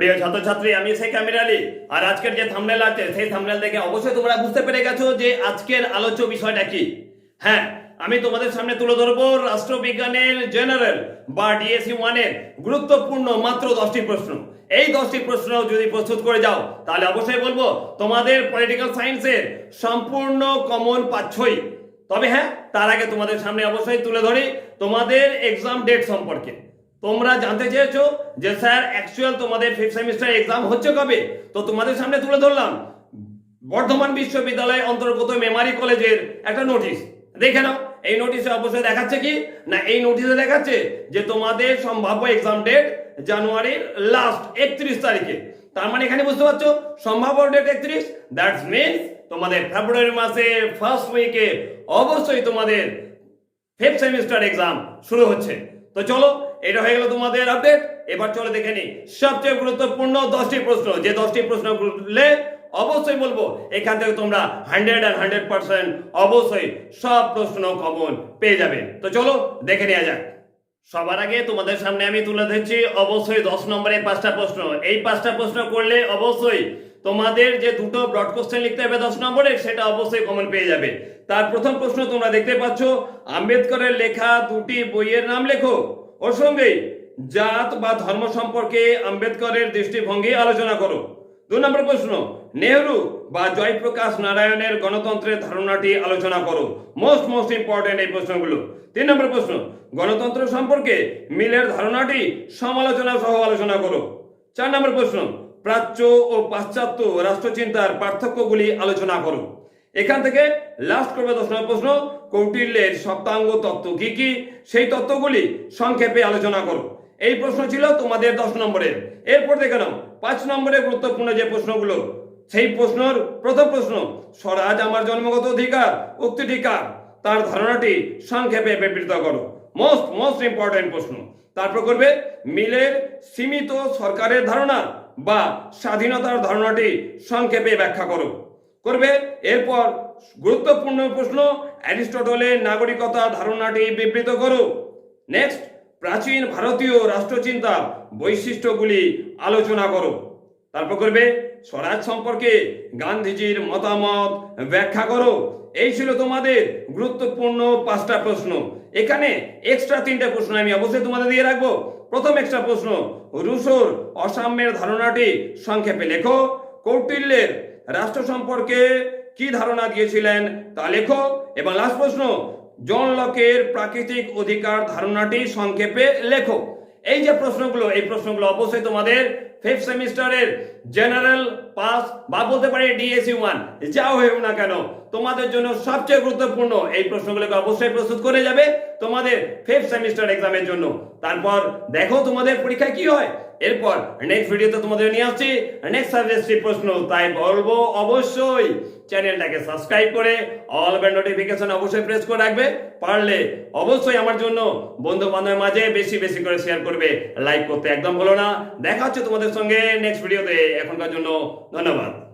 প্রিয় ছাত্রছাত্রী, আমি সেই আলী। আর আজকের যে থামনেল আছে, সেই থামনেল দেখে অবশ্যই তোমরা বুঝতে পেরে গেছো যে আজকের আলোচ্য বিষয়টা কি। হ্যাঁ আমি তোমাদের সামনে তুলে ধরবো রাষ্ট্রবিজ্ঞানের জেনারেল বা ডিএসসি ওয়ানের গুরুত্বপূর্ণ মাত্র দশটি প্রশ্ন। এই দশটি প্রশ্ন যদি প্রস্তুত করে যাও, তাহলে অবশ্যই বলব তোমাদের পলিটিক্যাল সায়েন্সের সম্পূর্ণ কমন পাচ্ছই তবে হ্যাঁ তার আগে তোমাদের সামনে অবশ্যই তুলে ধরি তোমাদের এক্সাম ডেট সম্পর্কে। তোমরা জানতে চেয়েছো যে স্যার অ্যাকচুয়াল তোমাদের ফিফথ সেমিস্টার এক্সাম হচ্ছে কবে? তো তোমাদের সামনে তুলে ধরলাম। বর্ধমান বিশ্ববিদ্যালয় অন্তর্গত মেমারি কলেজের একটা নোটিশ দেখে নাও, এই নোটিশে অবশ্যই দেখাচ্ছে কি? না, এই নোটিশে দেখাচ্ছে যে তোমাদের সম্ভাব্য এক্সাম ডেট জানুয়ারির লাস্ট একত্রিশ তারিখে। তার মানে এখানে বুঝতে পারছ? সম্ভাব্য ডেট একত্রিশ দ্যাটস মিনস তোমাদের ফেব্রুয়ারি মাসে ফার্স্ট উইকে অবশ্যই তোমাদের ফিফথ সেমিস্টার এক্সাম শুরু হচ্ছে। তো চলো এটা হয়ে গেল তোমাদের আপডেট এবার চলো দেখে নি সবচেয়ে গুরুত্বপূর্ণ দশটি প্রশ্ন। যে দশটি প্রশ্ন করলে অবশ্যই বলব, এখান থেকে তোমরা হান্ড্রেড অ্যান্ড হান্ড্রেড পার্সেন্ট অবশ্যই সব প্রশ্ন কমন পেয়ে যাবে। তো চলো দেখে নেওয়া যাক। সবার আগে তোমাদের সামনে আমি তুলে ধরছি, অবশ্যই দশ নম্বরের পাঁচটা প্রশ্ন। এই পাঁচটা প্রশ্ন করলে অবশ্যই তোমাদের যে দুটো ব্রড কোশ্চেন লিখতে হবে দশ নম্বরে, সেটা অবশ্যই কমন পেয়ে যাবে। তার প্রথম প্রশ্ন তোমরা দেখতে পাচ্ছ, আম্বেদকরের লেখা দুটি বইয়ের নাম লেখো। ওর সঙ্গেই জাত বা ধর্ম সম্পর্কে আম্বেদকরের দৃষ্টিভঙ্গি আলোচনা করো। দু নম্বর প্রশ্ন, নেহরু বা জয়প্রকাশ নারায়ণের গণতন্ত্রের ধারণাটি আলোচনা করো। মোস্ট মোস্ট ইম্পর্টেন্ট এই প্রশ্নগুলো। তিন নম্বর প্রশ্ন, গণতন্ত্র সম্পর্কে মিলের ধারণাটি সমালোচনা সহ আলোচনা করো। চার নম্বর প্রশ্ন, প্রাচ্য ও পাশ্চাত্য রাষ্ট্রচিন্তার পার্থক্যগুলি আলোচনা করো। এখান থেকে লাস্ট করবে দশ নম্বর প্রশ্ন, কৌটিল্যের সপ্তাঙ্গ তত্ত্ব কি কি? সেই তত্ত্বগুলি সংক্ষেপে আলোচনা করো। এই প্রশ্ন ছিল তোমাদের দশ নম্বরের। এরপর দেখে নাও, পাঁচ নম্বরে গুরুত্বপূর্ণ যে প্রশ্নগুলো, সেই প্রশ্নর প্রথম প্রশ্ন, স্বরাজ আমার জন্মগত অধিকার, উক্তিটি কার? তার ধারণাটি সংক্ষেপে বিবৃত করো। মোস্ট মোস্ট ইম্পর্টেন্ট প্রশ্ন। তারপর করবে, মিলের সীমিত সরকারের ধারণা বা স্বাধীনতার ধারণাটি সংক্ষেপে ব্যাখ্যা করো। করবে এরপর গুরুত্বপূর্ণ প্রশ্ন অ্যারিস্টটলের নাগরিকতা ধারণাটি বিবৃত করো নেক্সট, প্রাচীন ভারতীয় রাষ্ট্রচিন্তার বৈশিষ্ট্যগুলি আলোচনা করো তারপর করবে, স্বরাজ সম্পর্কে গান্ধীজির মতামত ব্যাখ্যা করো। এই ছিল তোমাদের গুরুত্বপূর্ণ পাঁচটা প্রশ্ন। এখানে এক্সট্রা তিনটে প্রশ্ন আমি অবশ্যই তোমাদের দিয়ে রাখব। প্রথম এক্সট্রা প্রশ্ন, রুশোর অসাম্যের ধারণাটি সংক্ষেপে লেখো। কৌটিল্যের রাষ্ট্র সম্পর্কে কি ধারণা দিয়েছিলেন তা লেখো। এবং লাস্ট প্রশ্ন, জন লকের প্রাকৃতিক অধিকার ধারণাটি সংক্ষেপে লেখো। এই যে প্রশ্নগুলো, এই প্রশ্নগুলো অবশ্যই তোমাদের ফিফথ সেমিস্টারের জেনারেল পাস বা বলতে পারি ডিএসসি ওয়ান যাও হয়েও না কেন, তোমাদের জন্য সবচেয়ে গুরুত্বপূর্ণ এই প্রশ্নগুলোকে অবশ্যই প্রস্তুত করে যাবে তোমাদের ফিফথ সেমিস্টার এক্সামের জন্য। তারপর দেখো তোমাদের পরীক্ষা কি হয়। এরপর নেক্সট ভিডিওতে তোমাদের নিয়ে আসছি নেক্সট সাবজেক্টটি প্রশ্ন, তাই বলব অবশ্যই চ্যানেলটাকে সাবস্ক্রাইব করে অল বেল নোটিফিকেশন অবশ্যই প্রেস করে রাখবে। পারলে অবশ্যই আমার জন্য বন্ধু বান্ধবের মাঝে বেশি বেশি করে শেয়ার করবে। লাইক করতে একদম ভুলো না। দেখা হচ্ছে তোমাদের সঙ্গে নেক্সট ভিডিওতে এখনকার জন্য ধন্যবাদ।